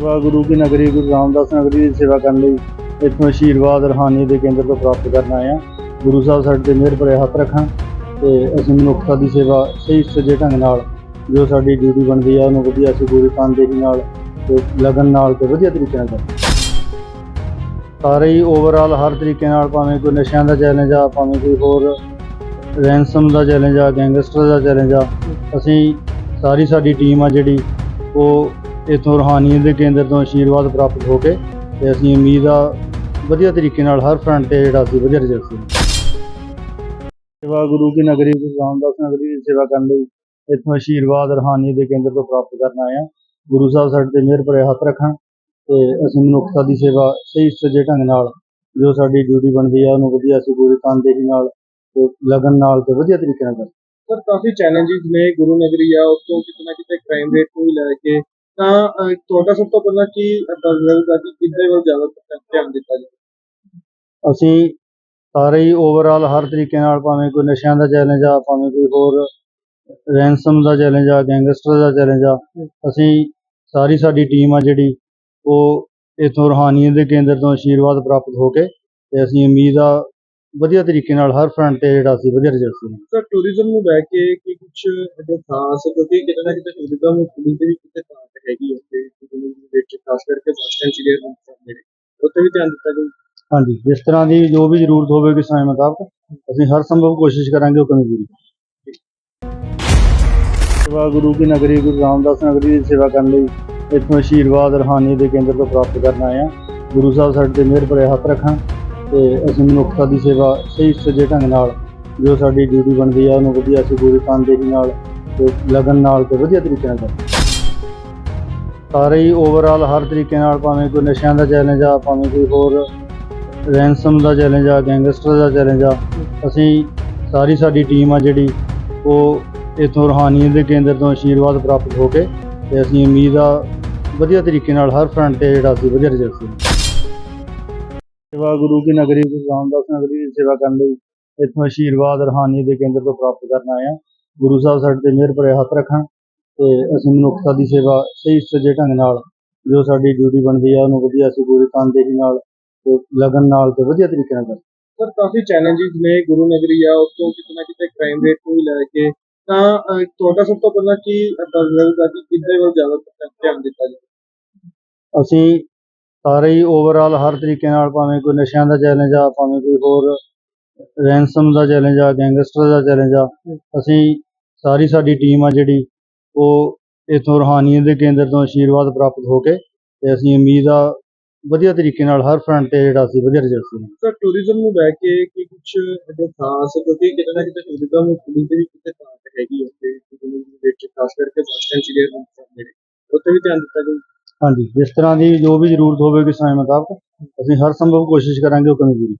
ਸੇਵਾ ਗੁਰੂ ਕੀ ਨਗਰੀ, ਗੁਰੂ ਰਾਮਦਾਸ ਨਗਰੀ ਦੀ ਸੇਵਾ ਕਰਨ ਲਈ ਇੱਥੋਂ ਆਸ਼ੀਰਵਾਦ ਰਹਾਨੀ ਦੇ ਕੇਂਦਰ ਤੋਂ ਪ੍ਰਾਪਤ ਕਰਨ ਆਏ ਹਾਂ। ਗੁਰੂ ਸਾਹਿਬ ਸਾਡੇ ਤੇ ਮਿਹਰ ਭਰੇ ਹੱਥ ਰੱਖਣ ਤੇ ਅਸੀਂ ਮਨੁੱਖਤਾ ਦੀ ਸੇਵਾ ਸਹੀ ਸੱਜੇ ਢੰਗ ਨਾਲ, ਜੋ ਸਾਡੀ ਡਿਊਟੀ ਬਣਦੀ ਆ, ਉਹਨੂੰ ਵਧੀਆ ਅਸੀਂ ਪੂਰੀ ਤਨਦੇਹੀ ਨਾਲ ਤੇ ਲਗਨ ਨਾਲ ਤੇ ਵਧੀਆ ਤਰੀਕੇ ਨਾਲ ਕਰਾਂਗੇ ਸਾਰੇ ਹੀ ਓਵਰਆਲ ਹਰ ਤਰੀਕੇ ਨਾਲ ਭਾਵੇਂ ਕੋਈ ਨਸ਼ਿਆਂ ਦਾ ਚੈਲੰਜ ਆ, ਭਾਵੇਂ ਕੋਈ ਹੋਰ ਰੈਂਸਮ ਦਾ ਚੈਲੰਜ ਆ ਗੈਂਗਸਟਰ ਦਾ ਚੈਲੰਜ ਆ, ਅਸੀਂ ਸਾਰੀ ਸਾਡੀ ਟੀਮ ਆ ਜਿਹੜੀ ਉਹ ਇਥੋਂ ਰੂਹਾਨੀਅਤ ਦੇ ਕੇਂਦਰ ਤੋਂ ਆਸ਼ੀਰਵਾਦ ਪ੍ਰਾਪਤ ਹੋ ਕੇ ਤੇ ਅਸੀਂ ਉਮੀਦ ਆ ਵਧੀਆ ਤਰੀਕੇ ਨਾਲ ਹਰ ਫਰੰਟ ਤੇ ਜਿਹੜਾ ਅਸੀਂ ਵਧੀਆ ਰਿਜ਼ਲਟ ਸੀ ਸੇਵਾ ਗੁਰੂ ਕੀ ਨਗਰੀ ਗੁਰੂ ਰਾਮਦਾਸ ਨਗਰੀ ਦੀ ਸੇਵਾ ਕਰਨ ਲਈ ਇਥੋਂ ਆਸ਼ੀਰਵਾਦ ਰੂਹਾਨੀਅਤ ਦੇ ਕੇਂਦਰ ਤੋਂ ਪ੍ਰਾਪਤ ਕਰਨ ਆਏ ਹਾਂ। ਗੁਰੂ ਸਾਹਿਬ ਸਾਡੇ ਤੇ ਮਿਹਰ ਭਰੇ ਹੱਥ ਰੱਖਣ ਤੇ ਅਸੀਂ ਮਨੁੱਖਤਾ ਦੀ ਸੇਵਾ ਸਹੀ ਸੱਜੇ ਢੰਗ ਨਾਲ ਜੋ ਸਾਡੀ ਡਿਊਟੀ ਬਣਦੀ ਆ, ਉਹਨੂੰ ਵਧੀਆ ਅਸੀਂ ਪੂਰੀ ਤਨਦੇਹੀ ਨਾਲ ਤੇ ਲਗਨ ਨਾਲ ਤੇ ਵਧੀਆ ਤਰੀਕੇ ਨਾਲ ਕਰਾਂਗੇ ਸਰ ਕਾਫੀ ਚੈਲੰਜਸ ਨੇ ਗੁਰੂ ਨਗਰੀ ਆ, ਉਸ ਤੋਂ ਕਿਤੇ ਨਾ ਕਿਤੇ ਕ੍ਰਾਈਮ ਰੇਟ ਨੂੰ ਵੀ ਲੈ ਕੇ ਤਾਂ ਤੁਹਾਡਾ ਸਭ ਤੋਂ ਪਹਿਲਾਂ ਕੀ ਅੰਦਾਜ਼ਾ ਰਹੂਗਾ ਕਿ ਕਿੱਥੇ ਵੱਲ ਜ਼ਿਆਦਾ ਧਿਆਨ ਦਿੱਤਾ ਜਾਵੇ? ਅਸੀਂ ਸਾਰੇ ਹੀ ਓਵਰਆਲ ਹਰ ਤਰੀਕੇ ਨਾਲ ਭਾਵੇਂ ਕੋਈ ਨਸ਼ਿਆਂ ਦਾ ਚੈਲੰਜ ਆ ਭਾਵੇਂ ਕੋਈ ਹੋਰ ਰੈਂਸਮ ਦਾ ਚੈਲੰਜ ਆ ਗੈਂਗਸਟਰ ਦਾ ਚੈਲੰਜ ਆ ਅਸੀਂ ਸਾਰੀ ਸਾਡੀ ਟੀਮ ਆ ਜਿਹੜੀ ਉਹ ਇਥੋਂ ਰੂਹਾਨੀਅਤ ਦੇ ਕੇਂਦਰ ਤੋਂ ਆਸ਼ੀਰਵਾਦ ਪ੍ਰਾਪਤ ਹੋ ਕੇ ਤੇ ਅਸੀਂ ਉਮੀਦ ਆ ਵਧੀਆ ਤਰੀਕੇ ਨਾਲ ਹਰ ਫਰੰਟ ਤੇ ਜਿਹੜਾ ਅਸੀਂ ਵਧੀਆ ਰਿਜ਼ਲਟ ਸੀ। ਸਰ ਟੂਰਿਜ਼ਮ ਨੂੰ ਲੈ ਕੇ ਕੀ ਕੁਝ ਜੋ ਖਾਸ ਕਿਉਂਕਿ ਕਿਤੇ ਨਾ ਕਿਤੇ ਟੂਰਿਜ਼ਮ ਪੁਲਿਸ ਦੇ ਵੀ ਕਿਤੇ ਘਾਟ ਹੈਗੀ ਹੈ ਵਿੱਚ ਖਾਸ ਕਰਕੇ ਬੱਸ ਸਟੈਂਡ ਜਿਹੜੇ, ਉੱਥੇ ਵੀ ਧਿਆਨ ਦਿੱਤਾ ਜਾਵੇ ਹਾਂਜੀ ਜਿਸ ਤਰ੍ਹਾਂ ਦੀ ਜੋ ਵੀ ਜ਼ਰੂਰਤ ਹੋਵੇਗੀ ਸਮੇਂ ਮੁਤਾਬਕ, ਅਸੀਂ ਹਰ ਸੰਭਵ ਕੋਸ਼ਿਸ਼ ਕਰਾਂਗੇ ਉਹ ਕਮੀ ਪੂਰੀ ਸੇਵਾ ਗੁਰੂ ਕੀ ਨਗਰੀ, ਗੁਰੂ ਰਾਮਦਾਸ ਨਗਰੀ ਦੀ ਸੇਵਾ ਕਰਨ ਲਈ ਇੱਥੋਂ ਆਸ਼ੀਰਵਾਦ ਰਹਾਨੀ ਦੇ ਕੇਂਦਰ ਤੋਂ ਪ੍ਰਾਪਤ ਕਰਨ ਆਏ ਹਾਂ। ਗੁਰੂ ਸਾਹਿਬ ਸਾਡੇ ਤੇ ਮਿਹਰ ਭਰੇ ਹੱਥ ਰੱਖਣ ਤੇ ਅਸੀਂ ਮਨੁੱਖਤਾ ਦੀ ਸੇਵਾ ਸਹੀ ਸੱਜੇ ਢੰਗ ਨਾਲ, ਜੋ ਸਾਡੀ ਡਿਊਟੀ ਬਣਦੀ ਆ, ਉਹਨੂੰ ਵਧੀਆ ਅਸੀਂ ਪੂਰੀ ਤਨਦੇਹੀ ਨਾਲ ਤੇ ਲਗਨ ਨਾਲ ਤੇ ਵਧੀਆ ਤਰੀਕੇ ਨਾਲ ਕਰਾਂਗੇ ਸਾਰੇ ਹੀ ਓਵਰਆਲ ਹਰ ਤਰੀਕੇ ਨਾਲ ਭਾਵੇਂ ਕੋਈ ਨਸ਼ਿਆਂ ਦਾ ਚੈਲੰਜ ਆ, ਭਾਵੇਂ ਕੋਈ ਹੋਰ ਰੈਂਸਮ ਦਾ ਚੈਲੰਜ ਆ ਗੈਂਗਸਟਰ ਦਾ ਚੈਲੰਜ ਆ, ਅਸੀਂ ਸਾਰੀ ਸਾਡੀ ਟੀਮ ਆ ਜਿਹੜੀ, ਉਹ ਇਥੋਂ ਰੂਹਾਨੀਅਤ ਦੇ ਕੇਂਦਰ ਤੋਂ ਆਸ਼ੀਰਵਾਦ ਪ੍ਰਾਪਤ ਹੋ ਕੇ ਤੇ ਅਸੀਂ ਉਮੀਦ ਆ ਵਧੀਆ ਤਰੀਕੇ ਨਾਲ ਹਰ ਫਰੰਟ ਤੇ ਜਿਹੜਾ ਅਸੀਂ ਵਧੀਆ ਰਿਜ਼ਲਟ ਸੀ ਸੇਵਾ ਗੁਰੂ ਕੀ ਨਗਰੀ ਗੁਰੂ ਰਾਮਦਾਸ ਨਗਰੀ ਦੀ ਸੇਵਾ ਕਰਨ ਲਈ ਇਥੋਂ ਆਸ਼ੀਰਵਾਦ ਰੂਹਾਨੀਅਤ ਦੇ ਕੇਂਦਰ ਤੋਂ ਪ੍ਰਾਪਤ ਕਰਨ ਆਏ ਹਾਂ। ਗੁਰੂ ਸਾਹਿਬ ਸਾਡੇ ਤੇ ਮਿਹਰ ਭਰੇ ਹੱਥ ਰੱਖਣ। ਤੇ ਅਸੀਂ ਮਨੁੱਖਤਾ ਦੀ ਸੇਵਾ ਸਹੀ ਸੱਜੇ ਢੰਗ ਨਾਲ ਜੋ ਸਾਡੀ ਡਿਊਟੀ ਬਣਦੀ ਆ ਉਹਨੂੰ ਵਧੀਆ ਅਸੀਂ ਪੂਰੀ ਤਨਦੇਹੀ ਨਾਲ ਤੇ ਲਗਨ ਨਾਲ ਤੇ ਵਧੀਆ ਤਰੀਕੇ ਨਾਲ ਕਰਾਂਗੇ ਸਰ ਕਾਫੀ ਚੈਲੰਜਸ ਨੇ ਗੁਰੂ ਨਗਰੀ ਆ ਉਸ ਤੋਂ ਕਿਤੇ ਕ੍ਰਾਈਮ ਰੇਟ ਨੂੰ ਲੈ ਕੇ। ਤਾਂ ਤੁਹਾਡਾ ਸਭ ਤੋਂ ਪਹਿਲਾਂ ਕੀ ਅੰਦਾਜ਼ਾ ਰਹੂਗਾ ਕਿ ਕਿੱਥੇ ਵੱਲ ਜ਼ਿਆਦਾ ਧਿਆਨ ਦਿੱਤਾ ਜਾਵੇ? ਅਸੀਂ ਸਾਰੇ ਹੀ ਓਵਰਆਲ ਹਰ ਤਰੀਕੇ ਨਾਲ ਭਾਵੇਂ ਕੋਈ ਨਸ਼ਿਆਂ ਦਾ ਚੈਲੰਜ ਆ ਭਾਵੇਂ ਕੋਈ ਹੋਰ ਰੈਂਸਮ ਦਾ ਚੈਲੰਜ ਆ ਗੈਂਗਸਟਰ ਦਾ ਚੈਲੰਜ ਆ ਅਸੀਂ ਸਾਰੀ ਸਾਡੀ ਟੀਮ ਆ ਜਿਹੜੀ ਉਹ ਇਥੋਂ ਰੂਹਾਨੀਅਤ ਦੇ ਕੇਂਦਰ ਤੋਂ ਆਸ਼ੀਰਵਾਦ ਪ੍ਰਾਪਤ ਹੋ ਕੇ ਤੇ ਅਸੀਂ ਉਮੀਦ ਆ ਵਧੀਆ ਤਰੀਕੇ ਨਾਲ ਹਰ ਫਰੰਟ ਤੇ ਜਿਹੜਾ ਅਸੀਂ ਵਧੀਆ ਰਿਜ਼ਲਟ ਸੀ। ਸਰ ਟੂਰਿਜ਼ਮ ਨੂੰ ਲੈ ਕੇ ਕੀ ਕੁਝ ਜੋ ਖਾਸ ਕਿਉਂਕਿ ਕਿਤੇ ਨਾ ਕਿਤੇ ਟੂਰਿਜ਼ਮ ਪੁਲਿਸ ਦੇ ਵੀ ਕਿਤੇ ਘਾਟ ਹੈਗੀ ਹੈ ਤੇ ਟੂਰਿਜ਼ਮ ਦੇ ਵਿੱਚ ਖਾਸ ਕਰਕੇ ਬੱਸ ਸਟੈਂਡ ਜਿਹੜੇ ਨੇ ਉੱਥੇ ਵੀ ਧਿਆਨ ਦਿੱਤਾ ਜਾਵੇ ਹਾਂਜੀ ਜਿਸ ਤਰ੍ਹਾਂ ਦੀ ਜੋ ਵੀ ਜ਼ਰੂਰਤ ਹੋਵੇਗੀ ਸਮੇਂ ਮੁਤਾਬਕ ਅਸੀਂ ਹਰ ਸੰਭਵ ਕੋਸ਼ਿਸ਼ ਕਰਾਂਗੇ ਉਹ ਕਮੀ ਪੂਰੀ